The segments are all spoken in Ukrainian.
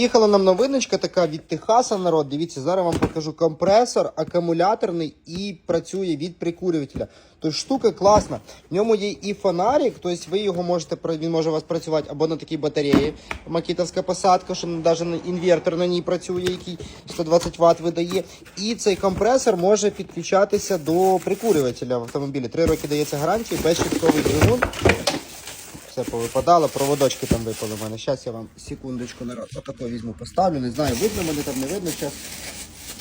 Їхала нам новиночка така від Техаса, народ. Дивіться, зараз вам покажу компресор, акумуляторний і працює від прикурювателя. Тобто штука класна. В ньому є і фонарик, тобто ви його можете він може у вас працювати або на такій батареї, макітовська посадка, що навіть інвертор на ній працює, який 120 Вт видає. І цей компресор може підключатися до прикурювателя в автомобілі. Три роки дається гарантія, безщитковий двигун. Все повипадало, проводочки там випали в мене. Зараз я вам секундочку народ, отако візьму, поставлю. Не знаю, видно мене там не видно. Зараз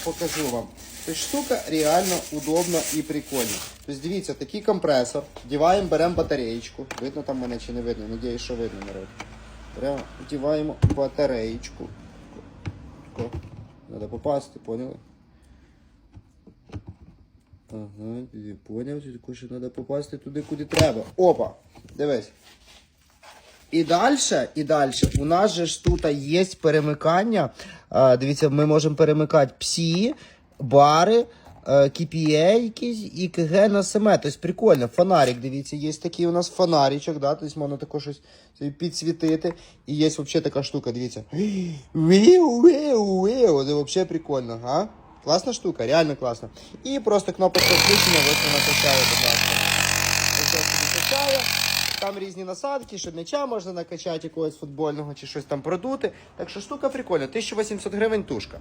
покажу вам. Тобто штука реально удобна і прикольна. Тобто дивіться, такий компресор. Вдіваємо, беремо батареєчку. Видно там мене чи не видно? Надіюсь, що видно народ. Беремо, вдіваємо батареєчку. Треба попасти, поняли? Ага, поняв, що треба попасти туди, куди треба. Опа! Дивись. І далі, і далі, у нас же ж тут є перемикання. Дивіться, ми можемо перемикати псі, бари, е, KPA якісь і КГ на СМ. Тобто прикольно. Фонарик, дивіться, є такий у нас фонаричок, да? тобто можна також щось підсвітити. І є взагалі така штука, дивіться. Це взагалі прикольно, а? Класна штука, реально класна. І просто кнопочка включення, ось вона качає, будь ласка. Там різні насадки, що м'яча можна накачати якогось футбольного чи щось там продути. Так що штука прикольна. 1800 гривень тушка.